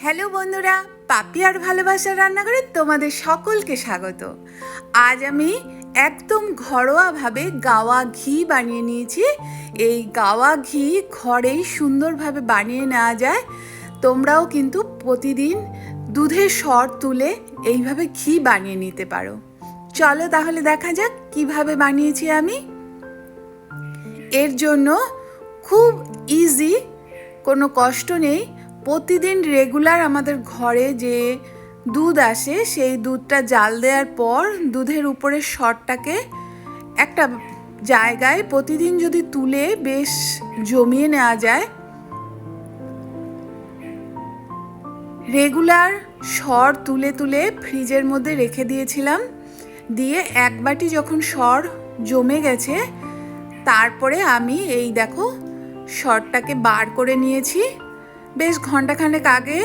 Hello বন্ধুরা, পাপি আর ভালোবাসার রান্নাঘরে তোমাদের সকলকে স্বাগত। আজ আমি একদম ঘরোয়াভাবে গাওয়া ঘি বানিয়ে নিয়েছি। এই গাওয়া ঘি ঘরেই সুন্দরভাবে বানিয়ে নেওয়া যায়। তোমরাও কিন্তু প্রতিদিন দুধের সর তুলে এইভাবে ঘি বানিয়ে নিতে পারো। চলো তাহলে দেখা যাক কীভাবে বানিয়েছি আমি। এর জন্য খুব ইজি কোনো কষ্ট নেই। প্রতিদিন রেগুলার আমাদের ঘরে যে দুধ আসে, সেই দুধটা জাল দেওয়ার পর দুধের উপরের শরটাকে একটা জায়গায় প্রতিদিন যদি তুলে বেশ জমিয়ে নেওয়া যায় রেগুলার সর তুলে তুলে ফ্রিজের মধ্যে রেখে দিয়েছিলাম। দিয়ে এক বাটি যখন সর জমে গেছে, তারপরে আমি এই দেখো শরটাকে বার করে নিয়েছি। বেশ ঘন্টাখানেক আগে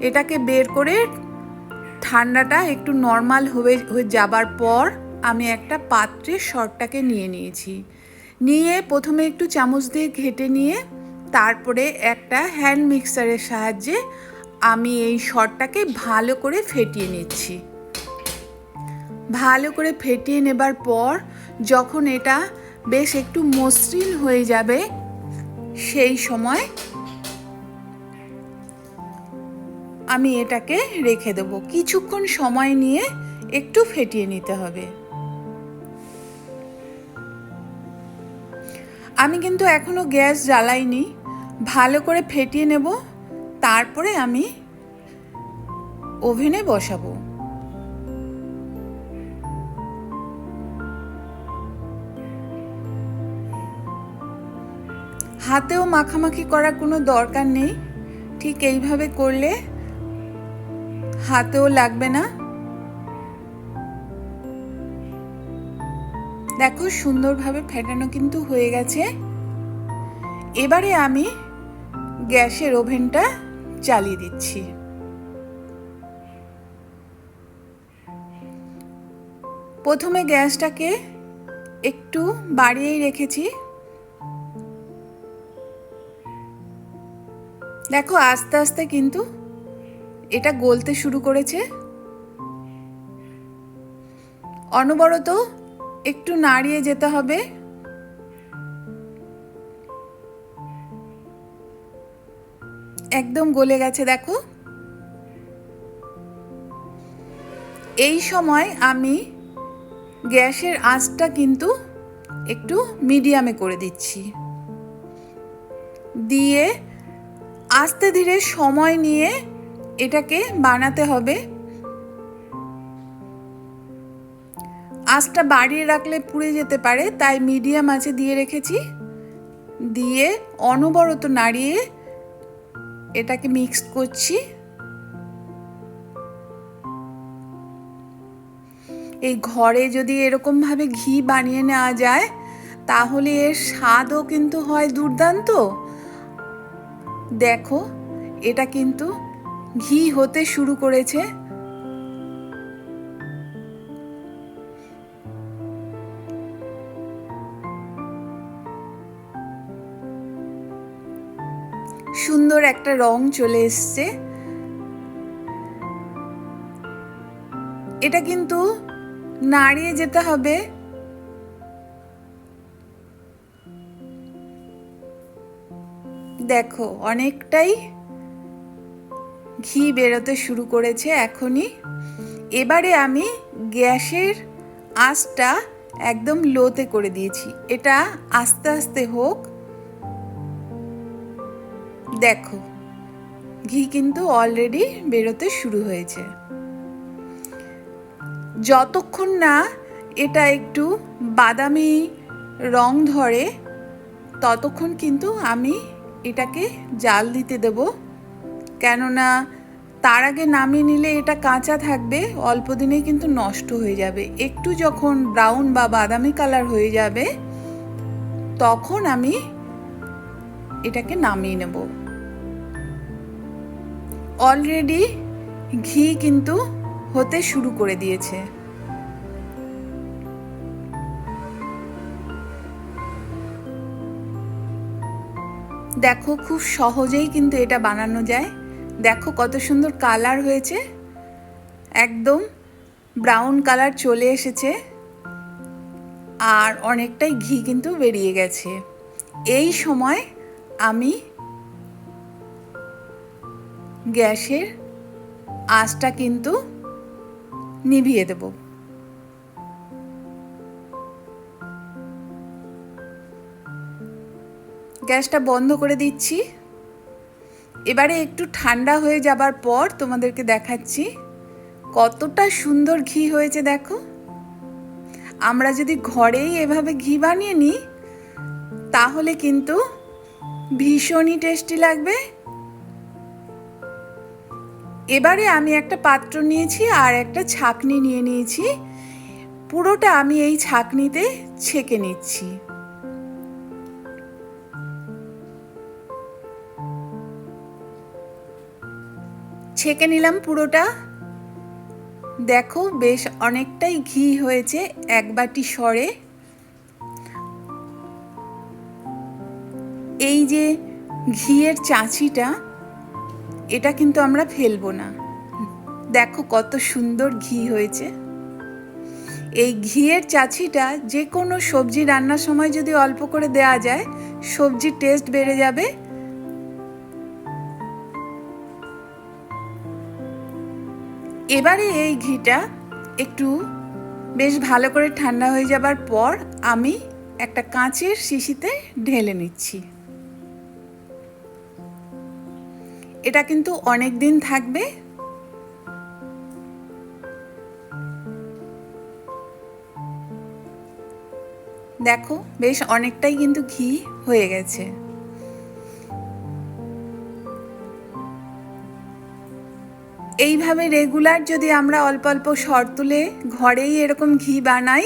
এটাকে বের করে ঠান্ডাটা একটু নর্মাল হয়ে হয়ে যাবার পর আমি একটা পাত্রে শরটাকে নিয়ে নিয়েছি। নিয়ে প্রথমে একটু চামচ দিয়ে ঘেটে নিয়ে তারপরে একটা হ্যান্ড মিক্সারের সাহায্যে আমি এই শরটাকে ভালো করে ফেটিয়ে নিচ্ছি। ভালো করে ফেটিয়ে নেবার পর যখন এটা বেশ একটু মসৃণ হয়ে যাবে, সেই সময় আমি এটাকে রেখে দেবো। কিছুক্ষণ সময় নিয়ে একটু ফেটিয়ে নিতে হবে। আমি কিন্তু এখনও গ্যাস জ্বালাইনি। ভালো করে ফেটিয়ে নেব। তারপরে আমি ওভেনে বসাবো। হাতেও মাখামাখি করার কোনো দরকার নেই। ঠিক এইভাবে করলে হাতেও লাগবে না? দেখো, সুন্দরভাবে ফেটানো কিন্তু হয়ে গেছে। এবারে আমি গ্যাসের ওভেনটা চালিয়ে দিচ্ছি। প্রথমে গ্যাসটাকে একটু বাড়িয়েই রেখেছি। দেখো, আস্তে আস্তে কিন্তু এটা গলতে শুরু করেছে? অনবরত একটু নাড়িয়ে যেতে হবে। একদম গলে গেছে, দেখো। এই সময় আমি গ্যাসের আঁচটা কিন্তু একটু মিডিয়ামে করে দিচ্ছি। দিয়ে আস্তে ধীরে সময় নিয়ে এটাকে বানাতে হবে। আঁচটা বাড়িয়ে রাখলে পুড়ে যেতে পারে, তাই মিডিয়াম আঁচে দিয়ে রেখেছি। দিয়ে অনবরত নাড়িয়ে এটাকে মিক্স করছি। এই ঘরে যদি এরকমভাবে ঘি বানিয়ে নেওয়া যায়, তাহলে এর স্বাদও কিন্তু হয় দুর্দান্ত। দেখো, এটা কিন্তু ঘি হতে শুরু করেছে। সুন্দর একটা রং চলে এসছে। এটা কিন্তু নাড়িয়ে যেতে হবে। দেখো, অনেকটাই ঘি বেরোতে শুরু করেছে এখনই। এবারে আমি গ্যাসের আঁচটা একদম লোতে করে দিয়েছি। এটা আস্তে আস্তে হোক। দেখো, ঘি কিন্তু অলরেডি বেরোতে শুরু হয়েছে। যতক্ষণ না এটা একটু বাদামি রং ধরে, ততক্ষণ কিন্তু আমি এটাকে জাল দিতে দেব। কেননা তার আগে নামিয়ে নিলে এটা কাঁচা থাকবে, অল্প দিনে কিন্তু নষ্ট হয়ে যাবে। একটু যখন ব্রাউন বা বাদামি কালার হয়ে যাবে, তখন আমি এটাকে নামিয়ে নেব। অলরেডি ঘি কিন্তু হতে শুরু করে দিয়েছে। দেখো খুব সহজেই কিন্তু এটা বানানো যায়। দেখো কত সুন্দর কালার হয়েছে। একদম ব্রাউন কালার চলে এসেছে। আর অনেকটাই ঘি কিন্তু বেরিয়ে গেছে। এই সময় আমি গ্যাসের আঁচটা কিন্তু নিভিয়ে দেব। গ্যাসটা বন্ধ করে দিচ্ছি। এবারে একটু ঠান্ডা হয়ে যাবার পর তোমাদেরকে দেখাচ্ছি কতটা সুন্দর ঘি হয়েছে দেখো। আমরা যদি ঘরেই এভাবে ঘি বানিয়ে নিই, তাহলে কিন্তু ভীষণই টেস্টি লাগবে। এবারে আমি একটা পাত্র নিয়েছি আর একটা ছাকনি নিয়ে নিয়েছি। পুরোটা আমি এই ছাকনিতে ছেঁকে নিচ্ছি। ছেঁকে নিলাম পুরোটা। দেখো বেশ অনেকটাই ঘি হয়েছে এক বাটি সরে। এই যে ঘিয়ের চাঁচিটা, এটা কিন্তু আমরা ফেলব না। দেখো কত সুন্দর ঘি হয়েছে। এই ঘিয়ের চাছিটা যে কোনো সবজি রান্নার সময় যদি অল্প করে দেওয়া যায় সবজির টেস্ট বেড়ে যাবে। এবারে এই ঘিটা একটু বেশ ভালো করে ঠান্ডা হয়ে যাবার পর আমি একটা কাঁচের শিশিতে ঢেলে নিচ্ছি। এটা কিন্তু অনেক দিন থাকবে। দেখো, বেশ অনেকটাই কিন্তু ঘি হয়ে গেছে। এইভাবে রেগুলার যদি আমরা অল্প অল্প শর তুলে ঘরেই এরকম ঘি বানাই